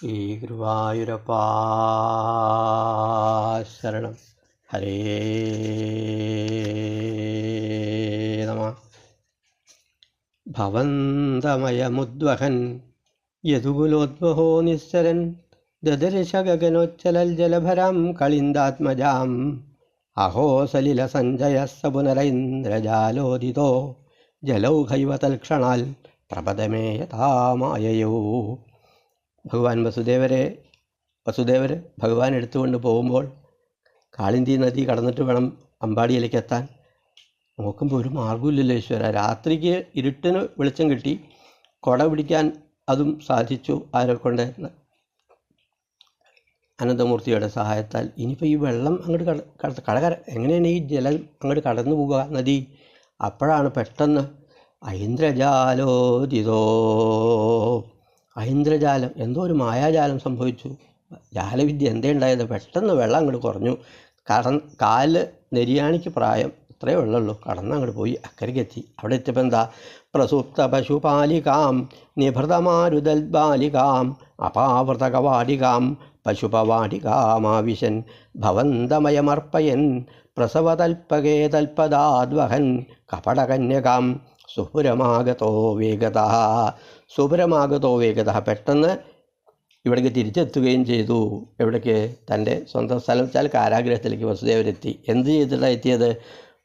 ശ്രീ ഗുരുവായൂരപ്പാ ശരണം ഹരേ നമ. ഭവന്തമയമുദ്വഹൻ യദുകുലോദ്വഹോ നിസ്സരൻ ദദർശ ഗഗനോച്ചലൽ ജലഭരാം കളിന്ദാത്മജാം. അഹോ സലില സഞ്ജയ സപുനരൈന്ദ്രജാലോദിതോ ജലൗഘൈവ തൽക്ഷണാൽ പ്രപദമേ യഥാമായയോ ഭഗവാൻ വസുദേവരെ വസുദേവർ ഭഗവാൻ എടുത്തുകൊണ്ട് പോകുമ്പോൾ കാളിന്തി നദി കടന്നിട്ട് വേണം അമ്പാടിയിലേക്ക് എത്താൻ. നോക്കുമ്പോൾ ഒരു മാർഗമില്ലല്ലോ ഈശ്വര. രാത്രിക്ക് ഇരുട്ടിന് വെളിച്ചം കിട്ടി. കൊട പിടിക്കാൻ അതും സാധിച്ചു ആരെ കൊണ്ട്. അനന്തമൂർത്തിയുടെ സഹായത്താൽ. ഇനിയിപ്പോൾ ഈ വെള്ളം അങ്ങോട്ട് കട കടകര എങ്ങനെയാണ് ഈ ജലം അങ്ങോട്ട് കടന്നു പോകുക നദി അപ്പോഴാണ് പെട്ടെന്ന് ഐന്ദ്രജാലോദിതോ ഐന്ദ്രജാലം എന്തോ ഒരു മായാജാലം സംഭവിച്ചു. ജാലവിദ്യ എന്തേ ഉണ്ടായത്? പെട്ടെന്ന് വെള്ളം അങ്ങോട്ട് കുറഞ്ഞു. കട കാൽ നെരിയാണിക്ക് പ്രായം. ഇത്രയേ വെള്ളമുള്ളൂ കടന്ന് അങ്ങോട്ട് പോയി അക്കരയ്ക്കെത്തി. അവിടെ എത്തിയപ്പോൾ എന്താ? പ്രസുപ്ത പശുപാലികാം നിഭൃതമാരുതൽ ബാലികാം അപാവൃതകവാടികാം പശുപവാടികാമാവിശൻ ഭവന്തമയമർപ്പയൻ പ്രസവതൽപകേ തൽപദാദ്വഹൻ കപടകന്യകാം സുപുരമാഗതോ വേഗത. സുപുരമാഗതോ വേഗത പെട്ടെന്ന് ഇവിടേക്ക് തിരിച്ചെത്തുകയും ചെയ്തു. എവിടേക്ക് തന്റെ സ്വന്തം സ്ഥലം വെച്ചാൽ കാരാഗ്രഹത്തിലേക്ക് വസുദേവരെത്തി. എന്ത് ചെയ്തിട്ടാണ് എത്തിയത്?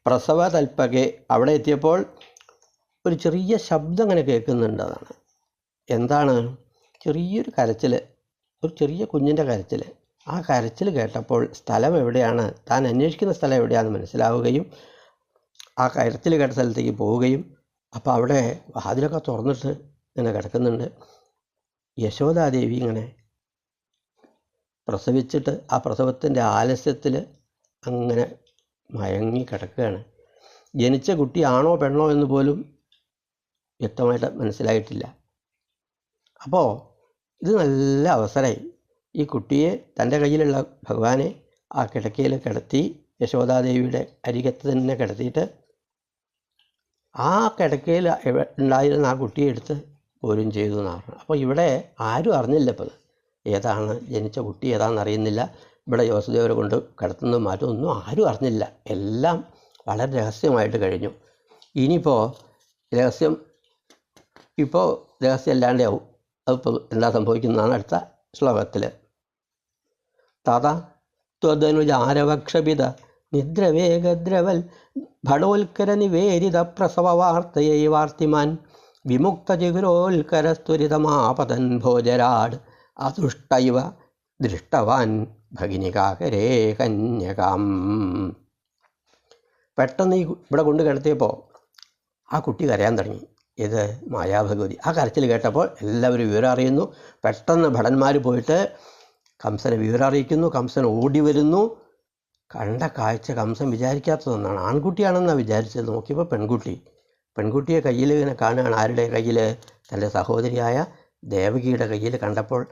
പ്രസവ തൽപ്പകെ അവിടെ എത്തിയപ്പോൾ ഒരു ചെറിയ ശബ്ദം അങ്ങനെ കേൾക്കുന്നുണ്ട് അതാണ്. എന്താണ്? ചെറിയൊരു കരച്ചിൽ ഒരു ചെറിയ കുഞ്ഞിന്റെ കരച്ചിൽ. ആ കരച്ചിൽ കേട്ടപ്പോൾ സ്ഥലം എവിടെയാണ്? താൻ അന്വേഷിക്കുന്ന സ്ഥലം എവിടെയാണെന്ന് മനസ്സിലാവുകയും ആ കരച്ചിൽ കേട്ട സ്ഥലത്തേക്ക് പോവുകയും. അപ്പോൾ അവിടെ വാതിലൊക്കെ തുറന്നിട്ട് ഇങ്ങനെ കിടക്കുന്നുണ്ട്. യശോദാദേവി ഇങ്ങനെ പ്രസവിച്ചിട്ട് ആ പ്രസവത്തിന്റെ ആലസ്യത്തിൽ അങ്ങനെ മയങ്ങി കിടക്കുകയാണ്. ജനിച്ച കുട്ടി ആണോ പെണ്ണോ എന്ന് പോലും വ്യക്തമായിട്ട് മനസ്സിലായിട്ടില്ല. അപ്പോൾ ഇത് നല്ല അവസരമായി. ഈ കുട്ടിയെ തന്റെ കയ്യിലുള്ള ഭഗവാനെ ആ കിടക്കയിൽ കിടത്തി യശോദാദേവിയുടെ അരികത്ത് തന്നെ കിടത്തിയിട്ട് ആ കിടക്കയിൽ ഉണ്ടായിരുന്ന ആ കുട്ടിയെ എടുത്ത് പോരും ചെയ്തു എന്നാണ് പറഞ്ഞത്. അപ്പോൾ ഇവിടെ ആരും അറിഞ്ഞില്ല ഇപ്പോൾ ഏതാണ് ജനിച്ച കുട്ടി ഏതാണെന്ന് അറിയുന്നില്ല. ഇവിടെ യോസുദേവരെ കൊണ്ട് കിടത്തുന്ന മാറ്റം ഒന്നും ആരും അറിഞ്ഞില്ല. എല്ലാം വളരെ രഹസ്യമായിട്ട് കഴിഞ്ഞു. ഇനിയിപ്പോൾ രഹസ്യം ഇപ്പോൾ രഹസ്യം അല്ലാണ്ടാവും അതിപ്പോൾ എന്താ സംഭവിക്കുന്നതാണ് അടുത്ത ശ്ലോകത്തിൽ. താത ത്വതനുജാരവക്ഷപിത നിദ്രവേഗദ്രവൽ ഭടോൽക്കര നിവേദിത പ്രസവ വാർത്തയെ വാർത്തിമാൻ വിമുക്തചിഗുരോൽക്കരസ്ത്വരിതമാപതൻ ഭോജരാട് അതുഷ്ടൈവ ദൃഷ്ടവാൻ ഭഗിനികാകരേ കന്യകാം. പെട്ടെന്ന് ഈ ഇവിടെ കൊണ്ട് കിടത്തിയപ്പോൾ ആ കുട്ടി കരയാൻ തുടങ്ങി. ഇത് മായാഭഗവതി. ആ കരച്ചിൽ കേട്ടപ്പോൾ എല്ലാവരും വിവരം അറിയുന്നു. പെട്ടെന്ന് ഭടന്മാർ പോയിട്ട് കംസനെ വിവരം അറിയിക്കുന്നു. കംസൻ ഓടി വരുന്നു. കണ്ട കാഴ്ച കംസൻ വിചാരിക്കാത്തതൊന്നാണ്. ആൺകുട്ടിയാണെന്നാണ് വിചാരിച്ചത്. നോക്കിയപ്പോൾ പെൺകുട്ടി. പെൺകുട്ടിയെ കയ്യിൽ ഇങ്ങനെ കാണുകയാണ്. ആരുടെ കയ്യിൽ? തന്റെ സഹോദരിയായ ദേവകിയുടെ കയ്യിൽ കണ്ടപ്പോൾ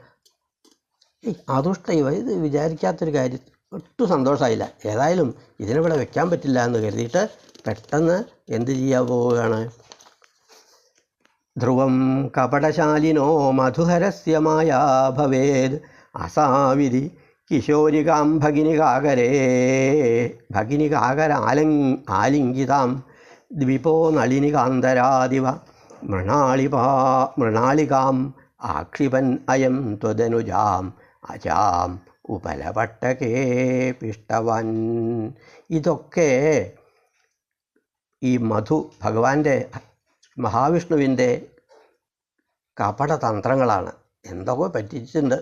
അതുഷ്ട ഇവ ഇത് വിചാരിക്കാത്തൊരു കാര്യം. ഒട്ടും സന്തോഷമായില്ല ഏതായാലും ഇതിനിവിടെ വെക്കാൻ പറ്റില്ല എന്ന് കരുതിയിട്ട് പെട്ടെന്ന് എന്ത് ചെയ്യാൻ പോവുകയാണ്? ധ്രുവം കപടശാലിനോ മധുഹരസ്യ മായാ ഭവേത് അസാവിധി കിശോരികാം ഭഗിനികാകരേ ഭഗിനികാകര ആലങ് ആലിംഗിതാം. ദ്വിപോ നളിനികാന്തരാദിവ. മൃണാളിപാ മൃണാളികാം ആക്ഷിപൻ അയം ത്വതനുജാം അജാം ഉപലപട്ടകേ പിഷ്ടവൻ. ഇതൊക്കെ ഈ മധു ഭഗവാന്റെ മഹാവിഷ്ണുവിന്റെ കപടതന്ത്രങ്ങളാണ്. എന്തൊക്കെ പറ്റിച്ചിട്ടുണ്ട്?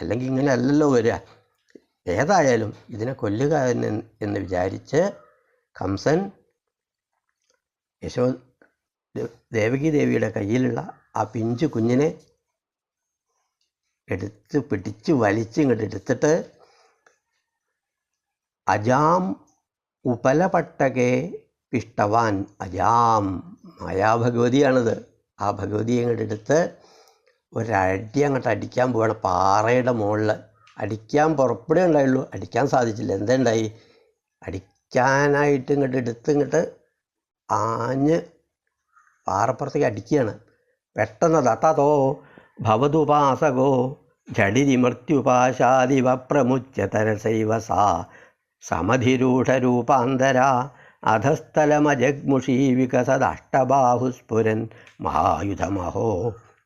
അല്ലെങ്കിൽ ഇങ്ങനെ അല്ലല്ലോ വരിക. ഏതായാലും ഇതിനെ കൊല്ലുക എന്ന് എന്ന് വിചാരിച്ച് കംസൻ യശോ ദേവകി ദേവിയുടെ കയ്യിലുള്ള ആ പിഞ്ചു കുഞ്ഞിനെ എടുത്ത് പിടിച്ച് വലിച്ച് ഇങ്ങോട്ട് എടുത്തിട്ട് അജാം ഉപലപട്ടകെ പിഷ്ടവാൻ അജാം മായാഭഗവതിയാണിത് ആ ഭഗവതിയെ ഇങ്ങോട്ട് എടുത്ത് ഒരടി അങ്ങോട്ട് അടിക്കാൻ പോവാണ്. പാറയുടെ മുകളിൽ അടിക്കാൻ പുറപ്പെടുകയുണ്ടായുള്ളൂ അടിക്കാൻ സാധിച്ചില്ല. എന്തുണ്ടായി? അടിക്കാനായിട്ട് ഇങ്ങോട്ട് എടുത്ത് ഇങ്ങോട്ട് ആഞ്ഞ് പാറപ്പുറത്തേക്ക് അടിക്കുകയാണ്. പെട്ടെന്ന് തത്തതോ ഭവതുപാസകോ ജഡിരിമൃത്യുപാശാദിവ പ്രമുച്യതരസൈവ സാ സമധിരൂഢരൂപാന്തര അധസ്ഥലമജഗ്മുഷീ വികസദഷ്ടബാഹുസ്ഫുരൻ മഹായുധമഹോ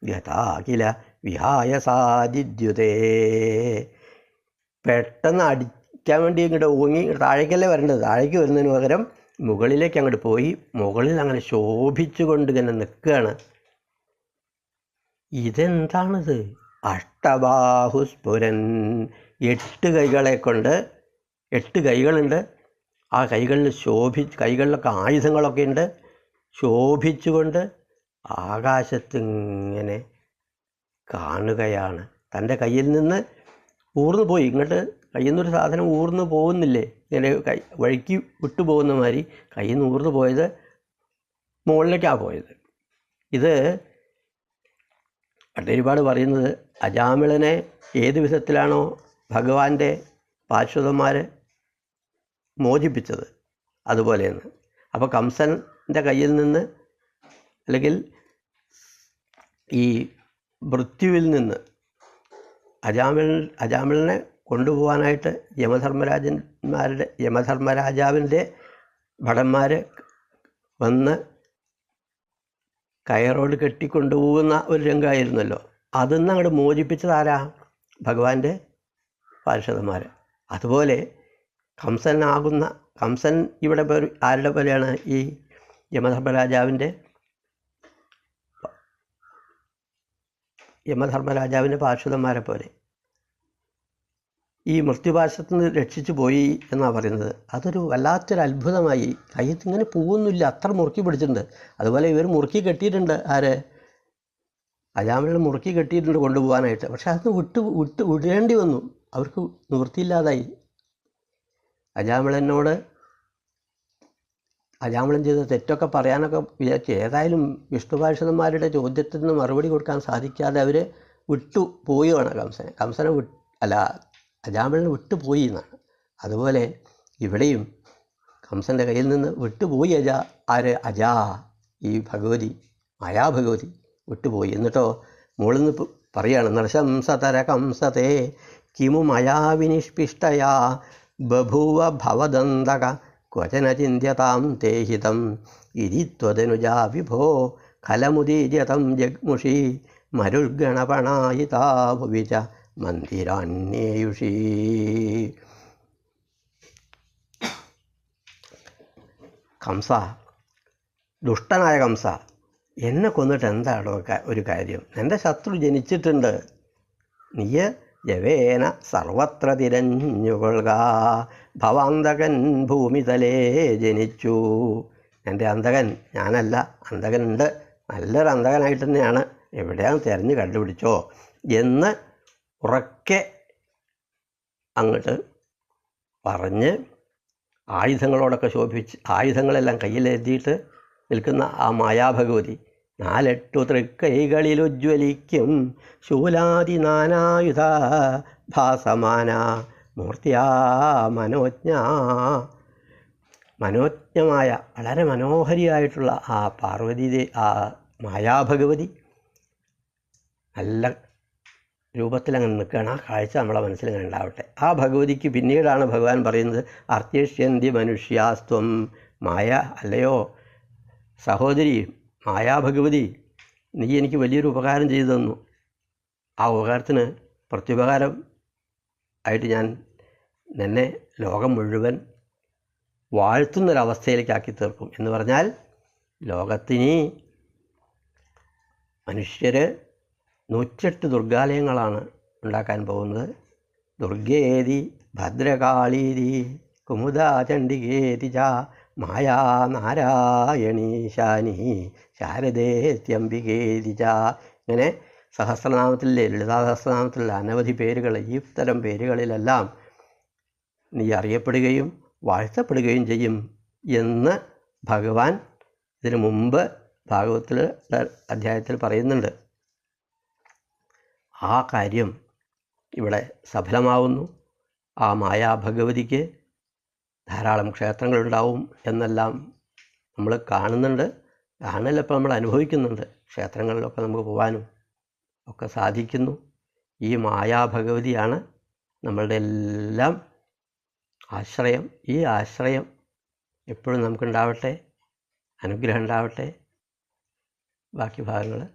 യഥാകില കില വിഹായ സാദിദ്യുതേ പെട്ടെന്ന് അടിക്കാൻ വേണ്ടി ഇങ്ങോട്ട് ഓങ്ങി താഴേക്കല്ലേ വരേണ്ടത്? താഴേക്ക് വരുന്നതിന് പകരം മുകളിലേക്ക് അങ്ങോട്ട് പോയി മുകളിൽ അങ്ങനെ ശോഭിച്ചുകൊണ്ട് ഇങ്ങനെ നിൽക്കുകയാണ്. ഇതെന്താണിത്? അഷ്ടബാഹുസ്ഫുരൻ. എട്ട് കൈകളെ കൊണ്ട് എട്ട് കൈകളുണ്ട്. ആ കൈകളിൽ ശോഭി കൈകളിലൊക്കെ ആയുധങ്ങളൊക്കെ ഉണ്ട്. ശോഭിച്ചുകൊണ്ട് ആകാശത്തിങ്ങനെ കാണുകയാണ്. തന്റെ കയ്യിൽ നിന്ന് ഊർന്നു പോയി. ഇങ്ങോട്ട് കയ്യിൽ നിന്നൊരു സാധനം ഊർന്നു പോകുന്നില്ലേ? ഇങ്ങനെ കൈ വഴിക്ക് വിട്ടു പോകുന്ന മാതിരി കയ്യിൽ നിന്ന് ഊർന്നു പോയത് മുകളിലേക്കാണ് പോയത്. ഇത് ഭട്ടതിരിപ്പാട് പറയുന്നത് അജാമിളനെ ഏത് വിധത്തിലാണോ ഭഗവാന്റെ പാർശ്വതന്മാർ മോചിപ്പിച്ചത് അതുപോലെയെന്ന്. അപ്പോൾ കംസന്റെ കയ്യിൽ നിന്ന് അല്ലെങ്കിൽ ഈ മൃത്യുവിൽ നിന്ന് അജാമിൾ അജാമിളിനെ കൊണ്ടുപോകാനായിട്ട് യമധർമ്മരാജന്മാരുടെ യമധർമ്മരാജാവിന്റെ ഭടന്മാർ വന്ന് കയറോട് കെട്ടിക്കൊണ്ടുപോകുന്ന ഒരു രംഗമായിരുന്നല്ലോ. അതിന്ന് അങ്ങോട്ട് മോചിപ്പിച്ചത് ആരാ? ഭഗവാന്റെ പാർഷദന്മാർ അതുപോലെ കംസനാകുന്ന കംസൻ ഇവിടെ ആരുടെ പോലെയാണ് ഈ യമധർമ്മരാജാവിന്റെ യമധർമ്മരാജാവിന്റെ പാർശ്വതന്മാരെ പോലെ. ഈ മൃത്യുപാശത്തു നിന്ന് രക്ഷിച്ചു പോയി എന്നാണ് പറയുന്നത്. അതൊരു വല്ലാത്തൊരു അത്ഭുതമായി. കയ്യത്ത് ഇങ്ങനെ പോകുന്നില്ല. അത്ര മുറുക്കി പിടിച്ചിട്ടുണ്ട്. അതുപോലെ ഇവർ മുറുക്കി കെട്ടിയിട്ടുണ്ട്. ആരെ? അജാമിളിൽ മുറുക്കി കെട്ടിയിട്ടുണ്ട് കൊണ്ടുപോകാനായിട്ട്. പക്ഷേ അത് വിട്ട് വിട്ട് വിടേണ്ടി വന്നു. അവർക്ക് നിവൃത്തിയില്ലാതായി. അജാമിളനോട് അജാമിളൻ ചെയ്ത? തെറ്റൊക്കെ പറയാനൊക്കെ വിചാരിച്ചു. ഏതായാലും വിഷ്ണുപാർഷദന്മാരുടെ ചോദ്യത്തിന് മറുപടി കൊടുക്കാൻ സാധിക്കാതെ അവർ വിട്ടു പോവുകയാണ് കംസനെ. കംസനെ വിട്ട് അല്ല അജാമിളിനെ വിട്ടുപോയി എന്നാണ്. അതുപോലെ ഇവിടെയും കംസന്റെ കയ്യിൽ നിന്ന് വിട്ടുപോയി അജ ആര്? അജാ ഈ ഭഗവതി മായാഭഗവതി വിട്ടുപോയി. എന്നിട്ടോ മുകളിൽ നിന്ന് പറയാണ് നൃശംസതര കംസത്തെ കിമു മയാവിനിഷ്പിഷ്ടയാ ബഭൂവ ഭവദന്തക ക്വചന ചിന്യതാം തേഹിതം ഇരി ത്വതനുജാ വിഭോ ഖലമുദീര്യതം ജഗ്മുഷി മരുൾഗണപണായിതാ ഭുവി ച മന്ദിരാണ്യേയുഷീ കംസ ദുഷ്ടനായ കംസ എന്നെ കൊന്നിട്ട് എന്താണോ ഒരു കാര്യം? എന്റെ ശത്രു ജനിച്ചിട്ടുണ്ട്. നീയ ജവേന സർവത്ര തിരഞ്ഞുകൊള്ളുക ഭവാന്തകൻ ഭൂമിതലേ ജനിച്ചു. എന്റെ അന്തകൻ ഞാനല്ല അന്തകനുണ്ട്. നല്ലൊരു അന്തകനായിട്ട് തന്നെയാണ്. എവിടെയാണ് തിരഞ്ഞ് കണ്ടുപിടിച്ചോ. എന്ന് ഉറക്കെ അങ്ങോട്ട് പറഞ്ഞ് ആയുധങ്ങളോടൊക്കെ ശോഭിച്ച് ആയുധങ്ങളെല്ലാം കയ്യിലെത്തിയിട്ട് നിൽക്കുന്ന ആ മായാഭഗവതി നാലെട്ടു തൃക്കൈകളിലുജ്വലിക്കും ശൂലാതി നാനായുധ ഭാസമാന മൂർത്തിയാ മനോജ്ഞ. മനോജ്ഞമായ വളരെ മനോഹരിയായിട്ടുള്ള ആ പാർവതി ആ മായാഭഗവതി നല്ല രൂപത്തിൽ അങ്ങനെ നിൽക്കുകയാണ്. ആ കാഴ്ച നമ്മളെ മനസ്സിൽ അങ്ങനെ ഉണ്ടാവട്ടെ. ആ ഭഗവതിക്ക് പിന്നീടാണ് ഭഗവാൻ പറയുന്നത് അർത്യഷ്യന്തി മനുഷ്യാസ്ത്വം മായ അല്ലയോ? സഹോദരി മായാഭഗവതി നീ എനിക്ക് വലിയൊരു ഉപകാരം ചെയ്തു തന്നു. ആ ഉപകാരത്തിന് പ്രത്യുപകാരം ആയിട്ട് ഞാൻ നിന്നെ ലോകം മുഴുവൻ വാഴ്ത്തുന്നൊരവസ്ഥയിലേക്കാക്കി തീർക്കും എന്ന് പറഞ്ഞാൽ ലോകത്തിനി മനുഷ്യർ നൂറ്റെട്ട് ദുർഗാലയങ്ങളാണ് ഉണ്ടാക്കാൻ പോകുന്നത്. ദുർഗേതി ഭദ്രകാളീതി കുമുദാചണ്ഡികേതി ച മായാ നാരായണീശാനി ശാരദേത്യംബികേതി ച. ഇങ്ങനെ സഹസ്രനാമത്തിലെ ലളിതാ സഹസ്രനാമത്തിലുള്ള അനവധി പേരുകൾ ഈ തരം പേരുകളിലെല്ലാം നീ അറിയപ്പെടുകയും വാഴ്ത്തപ്പെടുകയും ചെയ്യും എന്ന് ഭഗവാൻ ഇതിനു മുമ്പ് ഭാഗവത്തിൽ അധ്യായത്തിൽ പറയുന്നുണ്ട്. ആ കാര്യം ഇവിടെ സഫലമാവുന്നു. ആ മായാ ഭഗവതിക്ക് ധാരാളം ക്ഷേത്രങ്ങളുണ്ടാവും എന്നെല്ലാം നമ്മൾ കാണുന്നുണ്ട്. കാണലപ്പോൾ നമ്മൾ അനുഭവിക്കുന്നുണ്ട്. ക്ഷേത്രങ്ങളിലൊക്കെ നമുക്ക് പോകാനും ഒക്കെ സാധിക്കുന്നു. ഈ മായാഭഗവതിയാണ് നമ്മളുടെ എല്ലാം ആശ്രയം. ഈ ആശ്രയം എപ്പോഴും നമുക്കുണ്ടാവട്ടെ അനുഗ്രഹം ഉണ്ടാവട്ടെ. ബാക്കി ഭാഗങ്ങൾ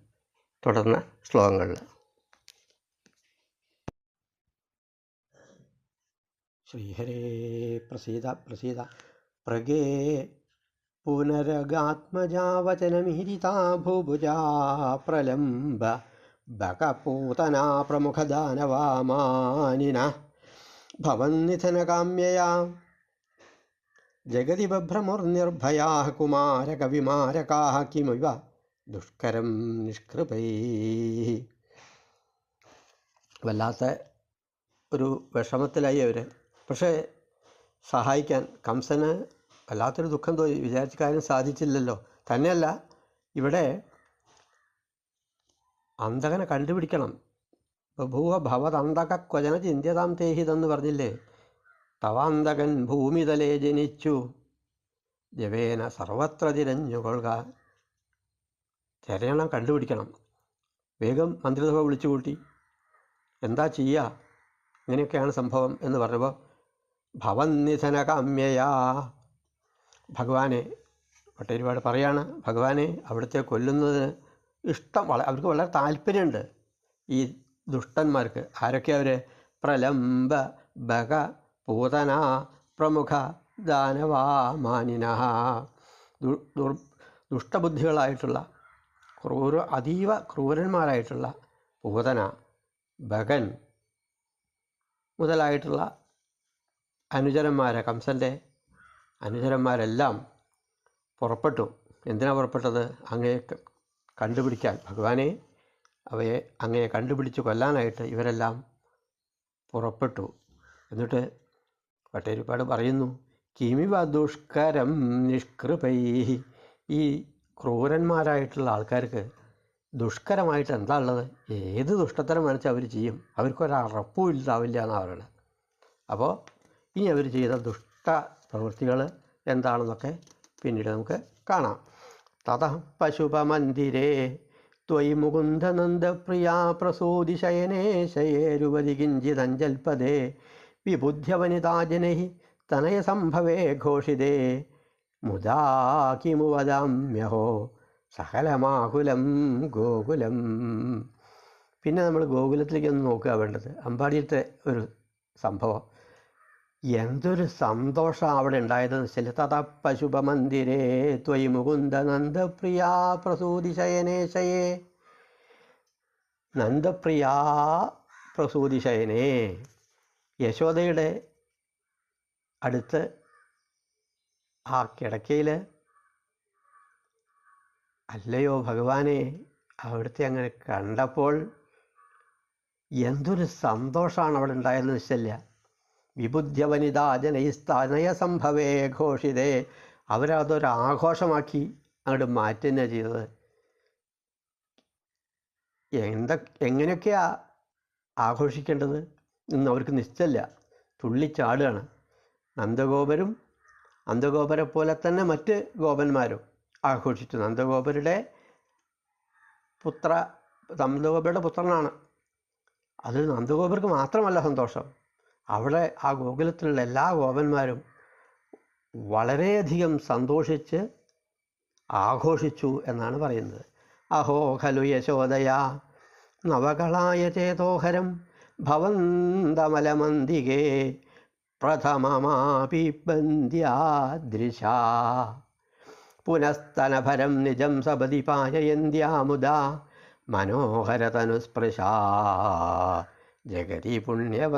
തുടർന്ന ശ്ലോകങ്ങളിൽ. ശ്രീഹരേ പ്രസീത പ്രസീത. പ്രഗേ പുനരഗാത്മജാവചനമിഹിരിതാ ഭൂഭുജാ പ്രലംബ ബകപൂതനാ പ്രമുഖദാനവാമാനിന ഭവന്നിധനകാമ്യയാ ജഗതി ബഭ്രമുർനിർഭയാ കുമാരകവിമാരകാ കിമിവ ദുഷ്കരം നിഷ്കൃപൈ. വല്ലാത്ത ഒരു വിഷമത്തിലായി അവർ പക്ഷേ സഹായിക്കാൻ കംസന് വല്ലാത്തൊരു ദുഃഖം തോന്നി. വിചാരിച്ച കാര്യം സാധിച്ചില്ലല്ലോ. തന്നെയല്ല ഇവിടെ അന്തകനെ കണ്ടുപിടിക്കണം. ബഭൂവ ഭവതന്തക ക്വചന ചിന്തിയതാം തേഹിതെന്ന് പറഞ്ഞില്ലേ? തവാന്തകൻ ഭൂമിതലേ ജനിച്ചു. ജവേന സർവത്ര തിരഞ്ഞുകൊള്ളുക തിരയണം കണ്ടുപിടിക്കണം. വേഗം മന്ത്രിസഭ വിളിച്ചു കൂട്ടി എന്താ ചെയ്യുക ഇങ്ങനെയൊക്കെയാണ് സംഭവം എന്ന് പറഞ്ഞപ്പോൾ ഭവന്നിധന കാമ്യയാ ഭഗവാനെ ഭട്ടതിരിപാട് പറയാണ് ഭഗവാനെ അവിടുത്തെ കൊല്ലുന്നത് ഇഷ്ടം വള അവർക്ക് വളരെ താല്പര്യമുണ്ട് ഈ ദുഷ്ടന്മാർക്ക്. ആരൊക്കെ അവർ പ്രലംബ ബക പൂതന പ്രമുഖ ദാനവാമാനിന ദുഷ്ടബുദ്ധികളായിട്ടുള്ള ക്രൂര അതീവ ക്രൂരന്മാരായിട്ടുള്ള പൂതന ബകൻ മുതലായിട്ടുള്ള അനുചരന്മാരെ കംസന്റെ അനുചരന്മാരെല്ലാം പുറപ്പെട്ടു. എന്തിനാണ് പുറപ്പെട്ടത്? അങ്ങയെ കണ്ടുപിടിക്കാൻ. ഭഗവാനെ അവയെ അങ്ങയെ കണ്ടുപിടിച്ച് കൊല്ലാനായിട്ട് ഇവരെല്ലാം പുറപ്പെട്ടു. എന്നിട്ട് വട്ടേരിപ്പാട് പറയുന്നു കിമിവ ദുഷ്കരം നിഷ്കൃപൈ. ഈ ക്രൂരന്മാരായിട്ടുള്ള ആൾക്കാർക്ക് ദുഷ്കരമായിട്ട് എന്താ ഉള്ളത്? ഏത് ദുഷ്ടത്തരം വേണിച്ചാൽ അവർ ചെയ്യും. അവർക്കൊരറപ്പും ഇല്ലാവില്ല എന്നാണ് പറയുന്നത് അപ്പോൾ ഇനി അവർ ചെയ്ത ദുഷ്ട പ്രവൃത്തികൾ എന്താണെന്നൊക്കെ പിന്നീട് നമുക്ക് കാണാം. തത പശുപമന്ദിരേ ത്വയി മുകുന്ദനന്ദപ്രിയാ പ്രസൂതി ശയനേ ശയേരുവതി കിഞ്ചിതഞ്ജൽപദേ വിബുദ്ധ്യവനിതാജനൈ തനയസംഭവേ ഘോഷിതേ മുദാ കിമു വദാമ്യഹോ സകലമാകുലം ഗോകുലം. പിന്നെ നമ്മൾ ഗോകുലത്തിലേക്ക് ഒന്ന് നോക്കുക വേണ്ടത്. അമ്പാടിയിലത്തെ ഒരു സംഭവം. എന്തൊരു സന്തോഷം അവിടെ ഉണ്ടായതെന്ന് വെച്ചാൽ തഥ ത്വയി മുകുന്ദ നന്ദപ്രിയ പ്രസൂതി ശയനേ ശയേ. നന്ദപ്രിയാ പ്രസൂതി ശയനേ. യശോദയുടെ അടുത്ത് ആ കിടക്കയിൽ അല്ലയോ ഭഗവാനെ അവിടുത്തെ അങ്ങനെ കണ്ടപ്പോൾ എന്തൊരു സന്തോഷമാണ് അവിടെ ഉണ്ടായതെന്ന് വെച്ചല്ല വിബുദ്ധ്യ വനിതാ ജനൈസ്തനയ സംഭവേ ഘോഷിതേ. അവരതൊരു ആഘോഷമാക്കി അങ്ങോട്ട് മാറ്റുക ചെയ്തത്. എന്ത എങ്ങനെയൊക്കെയാ ആഘോഷിക്കേണ്ടത് എന്ന് അവർക്ക് നിശ്ചല്ല തുള്ളിച്ചാടുകയാണ് നന്ദഗോപരും നന്ദഗോപരെ പോലെ തന്നെ മറ്റ് ഗോപന്മാരും ആഘോഷിച്ചു. നന്ദഗോപരുടെ പുത്ര നന്ദഗോപരുടെ പുത്രനാണ്. അത് നന്ദഗോപർക്ക് മാത്രമല്ല സന്തോഷം. അവിടെ ആ ഗോകുലത്തിലുള്ള എല്ലാ ഗോപന്മാരും വളരെയധികം സന്തോഷിച്ച് ആഘോഷിച്ചു എന്നാണ് പറയുന്നത്. അഹോ ഖലു യശോദയാ നവകളായ ചേതോഹരം ഭവന്തമലമന്തികേ പ്രഥമമാപി ബന്ധ്യാദൃശാ. പുനസ്തനഭരം നിജം സപതി പായയന്ത്യാമുദ മനോഹരതനുസ്പൃശാ. ജഗതി പുണ്യവന്തോജിതാ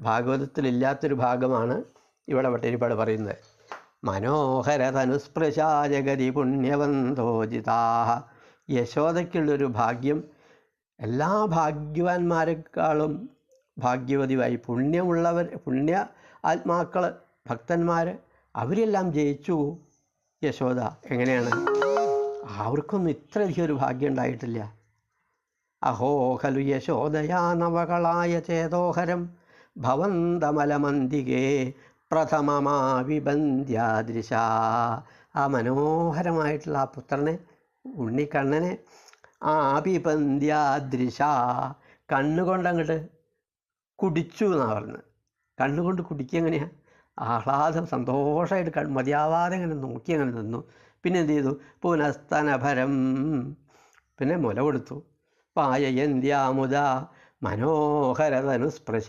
ഭാഗവതത്തിലില്ലാത്തൊരു ഭാഗമാണ് ഇവിടെ വട്ടേരിപ്പാട് പറയുന്നത്. മനോഹരതനുസ്പൃശാ ജഗതി പുണ്യവന്തോജിതാ യശോദയ്ക്കുള്ളൊരു ഭാഗ്യം എല്ലാ ഭാഗ്യവാന്മാരെക്കാളും ഭാഗ്യവതിയായി. പുണ്യമുള്ളവർ പുണ്യ ആത്മാക്കൾ ഭക്തന്മാർ അവരെല്ലാം ജയിച്ചു യശോദ. എങ്ങനെയാണ്? അവർക്കൊന്നും ഇത്രയധികം ഒരു ഭാഗ്യം ഉണ്ടായിട്ടില്ല. അഹോ ഖലു യശോദയാ നവകളായ ചേതോഹരം. ഭവന്തമലമന്തികേ പ്രഥമമാവിബന്ധ്യാദൃശ. ആ മനോഹരമായിട്ടുള്ള ആ പുത്രനെ ഉണ്ണിക്കണ്ണനെ ആപിപന്ധ്യാദൃശ കണ്ണുകൊണ്ട് അങ്ങോട്ട് കുടിച്ചു എന്നാണ് പറഞ്ഞത്. കണ്ണുകൊണ്ട് കുടിക്കുക എങ്ങനെയാണ് ആഹ്ലാദം സന്തോഷമായിട്ട് കൺ മതിയാവാതെ അങ്ങനെ നോക്കി അങ്ങനെ നിന്നു. പിന്നെ എന്ത് ചെയ്തു? പുനസ്തനഭരം പിന്നെ മുല കൊടുത്തു. പായയന്ത്യാമുദ മനോഹരതനുസ്പൃശ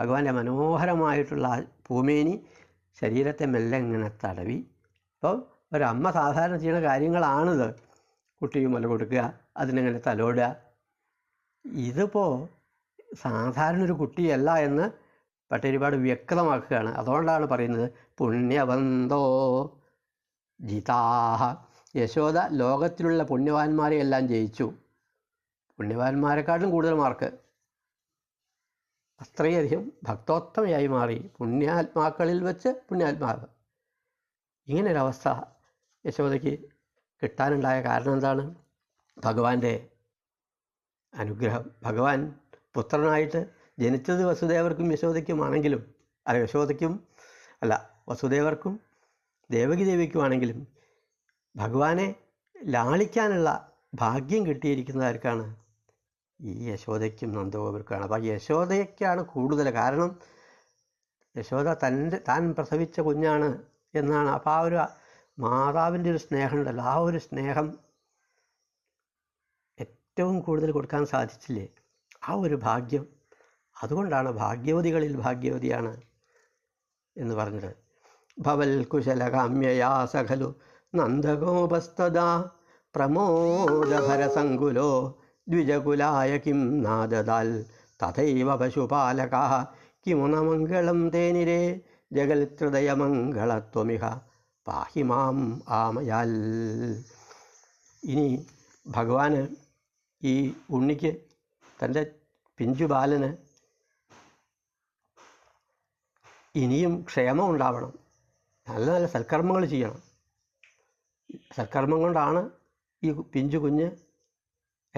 ഭഗവാന്റെ മനോഹരമായിട്ടുള്ള ആ പൂമേനി ശരീരത്തെ മെല്ലെ ഇങ്ങനെ തടവി. അപ്പോൾ ഒരമ്മ സാധാരണ ചെയ്യുന്ന കാര്യങ്ങളാണിത്. കുട്ടിക്ക് മുല കൊടുക്കുക അതിനങ്ങനെ തലോടുക. ഇതിപ്പോൾ സാധാരണ ഒരു കുട്ടിയല്ല എന്ന് പട്ടേരിപ്പാട് വ്യക്തമാക്കുകയാണ്. അതുകൊണ്ടാണ് പറയുന്നത് പുണ്യവന്തോ ജിതാഹ. യശോദ ലോകത്തിലുള്ള പുണ്യവാന്മാരെ എല്ലാം ജയിച്ചു. പുണ്യവാന്മാരെക്കാട്ടും കൂടുതൽ മാർക്ക്. അത്രയധികം ഭക്തോത്തമയായി മാറി. പുണ്യാത്മാക്കളിൽ വെച്ച് പുണ്യാത്മാവ്. ഇങ്ങനൊരവസ്ഥ യശോദയ്ക്ക് കിട്ടാനുണ്ടായ കാരണം എന്താണ്? ഭഗവാന്റെ അനുഗ്രഹം. ഭഗവാൻ പുത്രനായിട്ട് ജനിച്ചത് വസുദേവർക്കും യശോദയ്ക്കുമാണെങ്കിലും അല്ല യശോദയ്ക്കും അല്ല വസുദേവർക്കും ദേവകി ദേവിക്കുമാണെങ്കിലും ഭഗവാനെ ലാളിക്കാനുള്ള ഭാഗ്യം കിട്ടിയിരിക്കുന്നവർക്കാണ് ഈ യശോദയ്ക്കും നന്ദഗോപർക്കാണ് അപ്പോൾ യശോദയ്ക്കാണ് കൂടുതൽ കാരണം യശോദ തന്റെ താൻ പ്രസവിച്ച കുഞ്ഞാണ് എന്നാണ്. അപ്പോൾ ആ ഒരു മാതാവിന്റെ ഒരു സ്നേഹമുണ്ടല്ലോ. ആ ഒരു സ്നേഹം ഏറ്റവും കൂടുതൽ കൊടുക്കാൻ സാധിച്ചില്ലേ? ആ ഒരു ഭാഗ്യം. അതുകൊണ്ടാണ് ഭാഗ്യവതികളിൽ ഭാഗ്യവതിയാണ് എന്ന് പറഞ്ഞത്. ഭവൽ കുശലകാമ്യയാ സഖലു നന്ദഗോപസ്തദാ പ്രമോദഭരസങ്കുലോ ദ്വിജകുലായ കിം നാദദാൽ തഥൈവ പശുപാലക കിമുന മംഗളം തേനിരേ ജഗൽഹൃദയമംഗളത്വമിഹ പാഹി മാം ആമയാൽ. ഇനി ഭഗവാന് ഈ ഉണ്ണിക്ക് തന്റെ പിഞ്ചുബാലന് ഇനിയും ക്ഷേമം ഉണ്ടാവണം നല്ല നല്ല സൽക്കർമ്മങ്ങൾ ചെയ്യണം. സൽക്കർമ്മം കൊണ്ടാണ് ഈ പിഞ്ചു കുഞ്ഞ്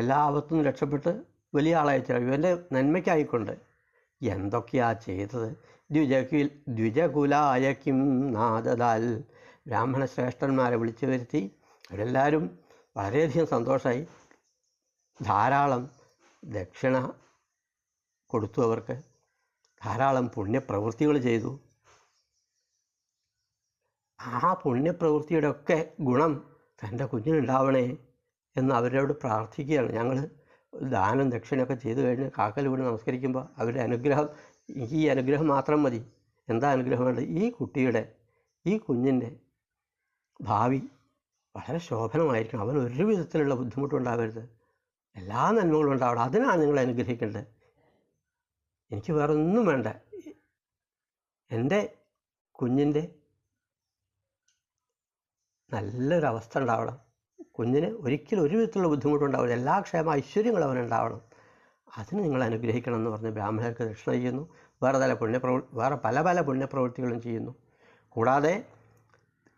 എല്ലാ ആപത്തു നിന്നും രക്ഷപ്പെട്ട് വലിയ ആളായി തീരും ഇവന്റെ നന്മയ്ക്കായിക്കൊണ്ട് എന്തൊക്കെയാ ചെയ്തത്? ദ്വിജകുൽ ദ്വിജകുലായ കിം നാദദാൽ ബ്രാഹ്മണ ശ്രേഷ്ഠന്മാരെ വിളിച്ചു വരുത്തി. അവരെല്ലാവരും വളരെയധികം സന്തോഷമായി ധാരാളം ദക്ഷിണ കൊടുത്തു അവർക്ക്. ധാരാളം പുണ്യപ്രവൃത്തികൾ ചെയ്തു. ആ പുണ്യപ്രവൃത്തിയുടെ ഒക്കെ ഗുണം തന്റെ കുഞ്ഞിനുണ്ടാവണേ. എന്ന് അവരോട് പ്രാർത്ഥിക്കുകയാണ്. ഞങ്ങൾ ദാനം ദക്ഷിണയൊക്കെ ചെയ്തു കഴിഞ്ഞ് കാക്കൽ വീണ് നമസ്കരിക്കുമ്പോൾ അവരുടെ അനുഗ്രഹം ഈ അനുഗ്രഹം മാത്രം മതി. എന്താ അനുഗ്രഹം വേണ്ടത്? ഈ കുട്ടിയുടെ ഈ കുഞ്ഞിന്റെ ഭാവി വളരെ ശോഭനമായിരിക്കണം. അവൻ ഒരു വിധത്തിലുള്ള ബുദ്ധിമുട്ടുണ്ടാവരുത് എല്ലാ നന്മകളും ഉണ്ടാവണം. അതിനാണ് നിങ്ങൾ അനുഗ്രഹിക്കേണ്ടത്. എനിക്ക് വേറെ ഒന്നും വേണ്ട. എന്റെ കുഞ്ഞിന്റെ നല്ലൊരവസ്ഥ ഉണ്ടാവണം. കുഞ്ഞിന് ഒരിക്കലും ഒരു വിധത്തിലുള്ള ബുദ്ധിമുട്ടുണ്ടാവില്ല. എല്ലാ ക്ഷേമ ഐശ്വര്യങ്ങളും അവനുണ്ടാവണം. അതിന് നിങ്ങൾ അനുഗ്രഹിക്കണം എന്ന് പറഞ്ഞ് ബ്രാഹ്മണർക്ക് ദക്ഷിണ ചെയ്യുന്നു. വേറെ പല പുണ്യപ്രവൃ വേറെ പല പല പുണ്യപ്രവൃത്തികളും ചെയ്യുന്നു. കൂടാതെ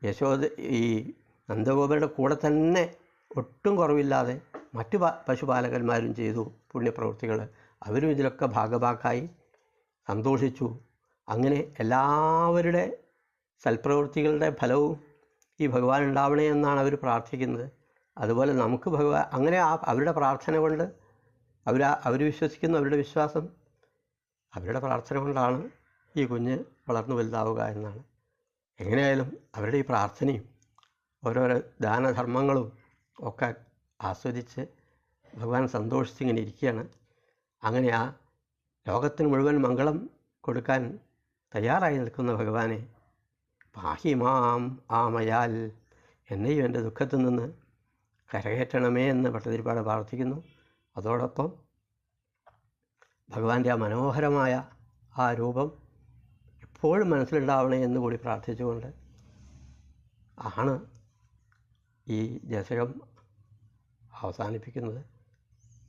യശോദ ഈ നന്ദഗോപരുടെ കൂടെ തന്നെ ഒട്ടും കുറവില്ലാതെ മറ്റു പശുപാലകന്മാരും ചെയ്തു പുണ്യപ്രവൃത്തികൾ അവരും ഇതിലൊക്കെ ഭാഗഭാക്കായി സന്തോഷിച്ചു. അങ്ങനെ എല്ലാവരുടെ സൽപ്രവൃത്തികളുടെ ഫലവും ഈ ഭഗവാൻ ഉണ്ടാവണേ എന്നാണ് അവർ പ്രാർത്ഥിക്കുന്നത്. അതുപോലെ നമുക്ക് ഭഗവാൻ അങ്ങനെ ആ അവരുടെ പ്രാർത്ഥന കൊണ്ട് അവർ അവർ വിശ്വസിക്കുന്ന അവരുടെ വിശ്വാസം. അവരുടെ പ്രാർത്ഥന കൊണ്ടാണ് ഈ കുഞ്ഞ് വളർന്നു വലുതാവുക എന്നാണ്. എങ്ങനെയായാലും അവരുടെ ഈ പ്രാർത്ഥനയും ഓരോരോ ദാനധർമ്മങ്ങളും ഒക്കെ ആസ്വദിച്ച് ഭഗവാൻ സന്തോഷിച്ചിങ്ങനെ ഇരിക്കുകയാണ്. അങ്ങനെ ആ ലോകത്തിന് മുഴുവൻ മംഗളം കൊടുക്കാൻ തയ്യാറായി നിൽക്കുന്ന ഭഗവാനെ പാഹിമാം ആമയാൽ എന്നെയും എന്റെ ദുഃഖത്തിൽ നിന്ന് കരകയറ്റണമേ എന്ന് ഭട്ടതിരിപ്പാട് പ്രാർത്ഥിക്കുന്നു. അതോടൊപ്പം ഭഗവാന്റെ ആ മനോഹരമായ ആ രൂപം എപ്പോഴും മനസ്സിലുണ്ടാവണേ എന്ന് കൂടി പ്രാർത്ഥിച്ചുകൊണ്ട് ആണ് ഈ ദശകം അവസാനിപ്പിക്കുന്നത്.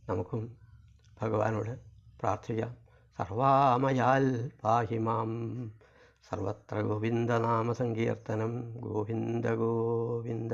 നമുക്കും ഭഗവാനോട് പ്രാർത്ഥിക്കാം. സർവാമയാൽ പാഹിമാം സർവത്ര ഗോവിന്ദനാമസങ്കീർത്തനം ഗോവിന്ദ ഗോവിന്ദ.